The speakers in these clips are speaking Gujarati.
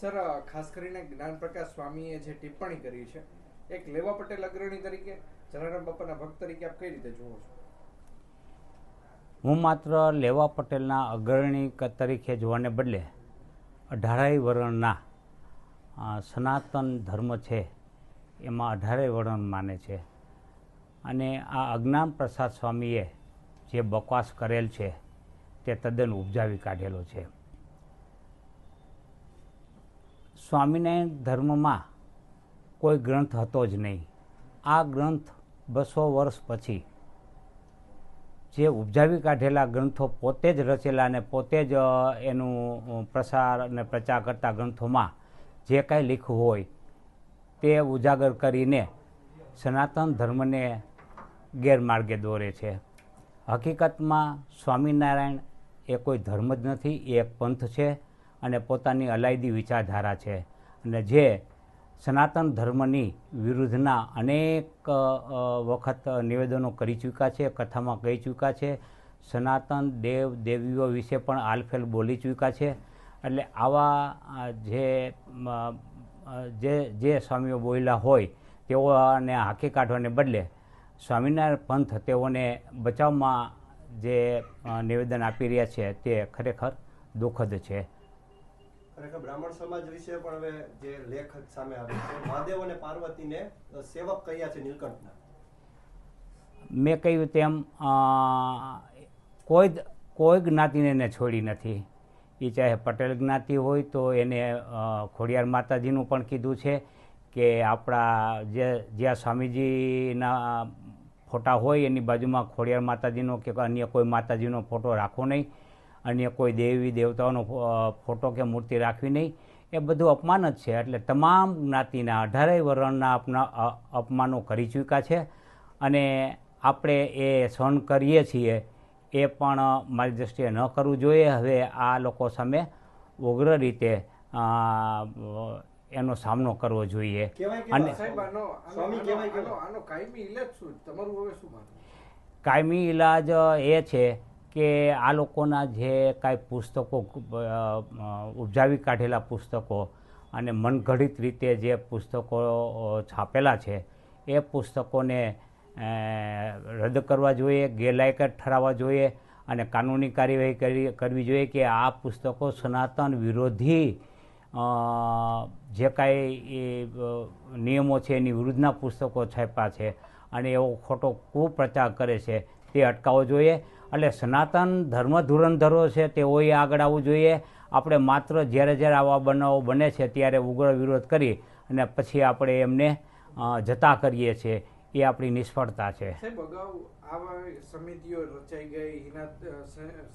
સર ખાસ કરીને જ્ઞાન પ્રકાશ સ્વામીએ જે ટિપ્પણી કરી છે એક લેવા પટેલ અગ્રણી તરીકે જલારામ બાપાના ભક્ત તરીકે આપ કઈ રીતે જુઓ છો? હું માત્ર લેવા પટેલના અગ્રણી તરીકે જોવાને બદલે અઢારાઈ વર્ણના સનાતન ધર્મ છે એમાં અઢારેય વર્ણન માને છે. અને આ અજ્ઞાન પ્રસાદ સ્વામીએ જે બકવાસ કરેલ છે તે તદ્દન ઉપજાવી કાઢેલો છે. સ્વામિનારાયણ ધર્મમાં કોઈ ગ્રંથ હતો જ નહીં. આ ગ્રંથ બસો વર્ષ પછી જે ઉપજાવી કાઢેલા ગ્રંથો પોતે જ રચેલા અને પોતે જ એનું પ્રસાર અને પ્રચાર કરતા ગ્રંથોમાં જે કાંઈ લીખવું હોય તે ઉજાગર કરીને સનાતન ધર્મને ગેરમાર્ગે દોરે છે. હકીકતમાં સ્વામિનારાયણ એ કોઈ ધર્મ જ નથી, એ એક પંથ છે અને પોતાની અલાયદી વિચારધારા છે. અને જે સનાતન ધર્મની વિરુદ્ધના અનેક વખત નિવેદનો કરી ચૂક્યા છે, કથામાં કહી ચૂક્યા છે. સનાતન દેવ દેવીઓ વિશે પણ આલફેલ બોલી ચૂક્યા છે. એટલે આવા જે જે જે સ્વામીઓ બોલ્યા હોય, તેઓને હાંકી કાઢવાને બદલે સ્વામિનારાયણ પંથ તેઓને બચાવમાં જે નિવેદન આપી રહ્યા છે તે ખરેખર દુઃખદ છે. ખરેખર બ્રાહ્મણ સમાજ વિશે પણ હવે જે લેખ સામે આવે છે મહાદેવ અને પાર્વતીને સેવક કહ્યા છે નીલકંઠના? મેં કહ્યું તેમ કોઈ કોઈ જ્ઞાતિને એને છોડી નથી. એ ચાહે પટેલ જ્ઞાતિ હોય તો એને ખોડિયાર માતાજીનું પણ કીધું છે કે આપણા જે જ્યાં સ્વામીજીના ફોટા હોય, એની બાજુમાં ખોડિયાર માતાજીનો કે અન્ય કોઈ માતાજીનો ફોટો રાખવો નહીં, અન્ય કોઈ દેવી દેવતાઓનો ફોટો કે મૂર્તિ રાખવી નહીં. એ બધું અપમાન જ છે. એટલે તમામ જ્ઞાતિના, અઢારેય વર્ણના આપના અપમાનો કરી ચૂક્યા છે. અને આપણે એ સહન કરીએ છીએ, એ પણ મારી દૃષ્ટિએ ન કરવું જોઈએ. હવે આ લોકો સામે ઉગ્ર રીતે એનો સામનો કરવો જોઈએ. અને- કાયમી ઇલાજ શું? તમારું હવે શું માનવું? કાયમી ઈલાજ એ છે કે આ લોકોના જે કાંઈ પુસ્તકો ઉપજાવી કાઢેલા પુસ્તકો અને મનઘડિત રીતે જે પુસ્તકો છાપેલા છે એ પુસ્તકોને રદ કરવા જોઈએ ગેરલાયક ઠરાવવા જોઈએ અને કાનૂની કાર્યવાહી કરી કરવી જોઈએ કે આ પુસ્તકો સનાતન વિરોધી જે કાંઈ એ, નિયમો છે એની વિરુદ્ધના પુસ્તકો છાપ્યા છે અને એવો ખોટો કુપ્રચાર કરે છે તે અટકાવવો જોઈએ. એટલે સનાતન ધર્મ ધુરંધરો છે તેઓએ આગળ આવવું જોઈએ. આપણે માત્ર જ્યારે જ્યારે આવા બનાવો બને છે ત્યારે ઉગ્ર વિરોધ કરી અને પછી આપણે એમને જતા કરીએ છીએ એ આપણી નિષ્ફળતા છે. સમિતિઓ રચાઈ ગઈ.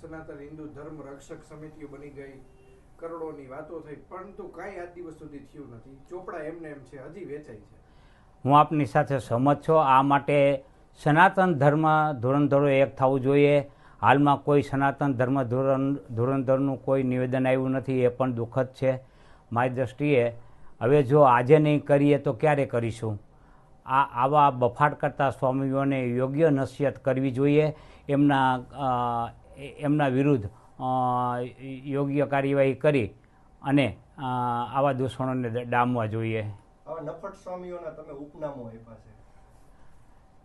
સનાતન હિન્દુ ધર્મ રક્ષક સમિતિઓ બની ગઈ. કરોડોની વાતો થઈ, પરંતુ કાંઈ આજ દિવસ સુધી થયું નથી. ચોપડા એમને એમ છે, હજી વેચાય છે. હું આપની સાથે સહમત છું. આ માટે સનાતન ધર્મ ધુરંધરો એક થવું જોઈએ. હાલમાં કોઈ સનાતન ધર્મ ધુરં ધુરંધરનું કોઈ નિવેદન આવ્યું નથી, એ પણ દુઃખદ છે. મારી દ્રષ્ટિએ, હવે જો આજે નહીં કરીએ તો ક્યારે કરીશું? આ, આવા બફાટ કરતા સ્વામીઓને યોગ્ય નસીહત કરવી જોઈએ. એમના એમના વિરુદ્ધ યોગ્ય કાર્યવાહી કરી અને આવા દૂષણોને ડામવા જોઈએ. નફટ સ્વામીઓના તમે ઉપનામો આપ્યા છે.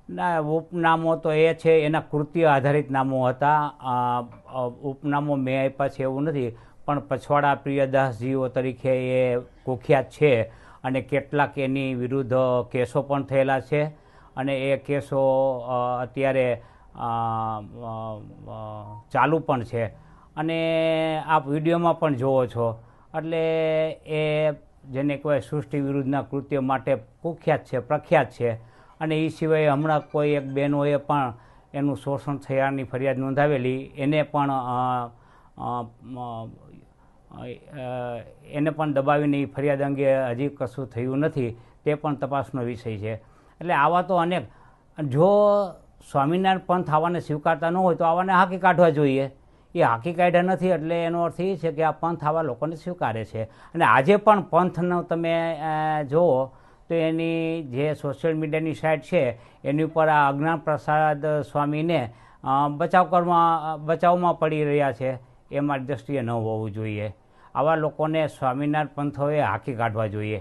ના ઉપનામો તો એ છે એના કૃત્ય આધારિત નામો હતા. ઉપનામો મેં આપ્યા છે એવું નથી પણ પછવાડા પ્રિયદાસજીઓ તરીકે એ કુખ્યાત છે અને કેટલાક એની વિરુદ્ધ કેસો પણ થયેલા છે. અને એ કેસો અત્યારે ચાલુ પણ છે. અને આપ વિડીયોમાં પણ જોવો છો. એટલે એ જેને કહેવાય સૃષ્ટિ વિરુદ્ધના કૃત્ય માટે કુખ્યાત છે, પ્રખ્યાત છે. અને એ સિવાય હમણાં કોઈ એક બહેનોએ પણ એનું શોષણ થયાની ફરિયાદ નોંધાવેલી. એને પણ એને પણ દબાવીને એ ફરિયાદ અંગે હજી કશું થયું નથી. તે પણ તપાસનો વિષય છે. એટલે આવા તો અનેક. જો સ્વામિનારાયણ પંથ આવાને સ્વીકારતા ન હોય તો આવાને હાકી કાઢવા જોઈએ. એ હાંકી કાયદા નથી, એટલે એનો અર્થ એ છે કે આ પંથ આવા લોકોને સ્વીકારે છે. અને આજે પણ પંથનો તમે જુઓ તો એની જે સોશિયલ મીડિયાની સાઇટ છે, એની ઉપર આ અજ્ઞાન પ્રસાદ સ્વામીને બચાવ કરવા બચાવમાં પડી રહ્યા છે. એ મારી દ્રષ્ટિએ ન હોવું જોઈએ. આવા લોકોને સ્વામિનારાયણ પંથોએ હાંકી કાઢવા જોઈએ.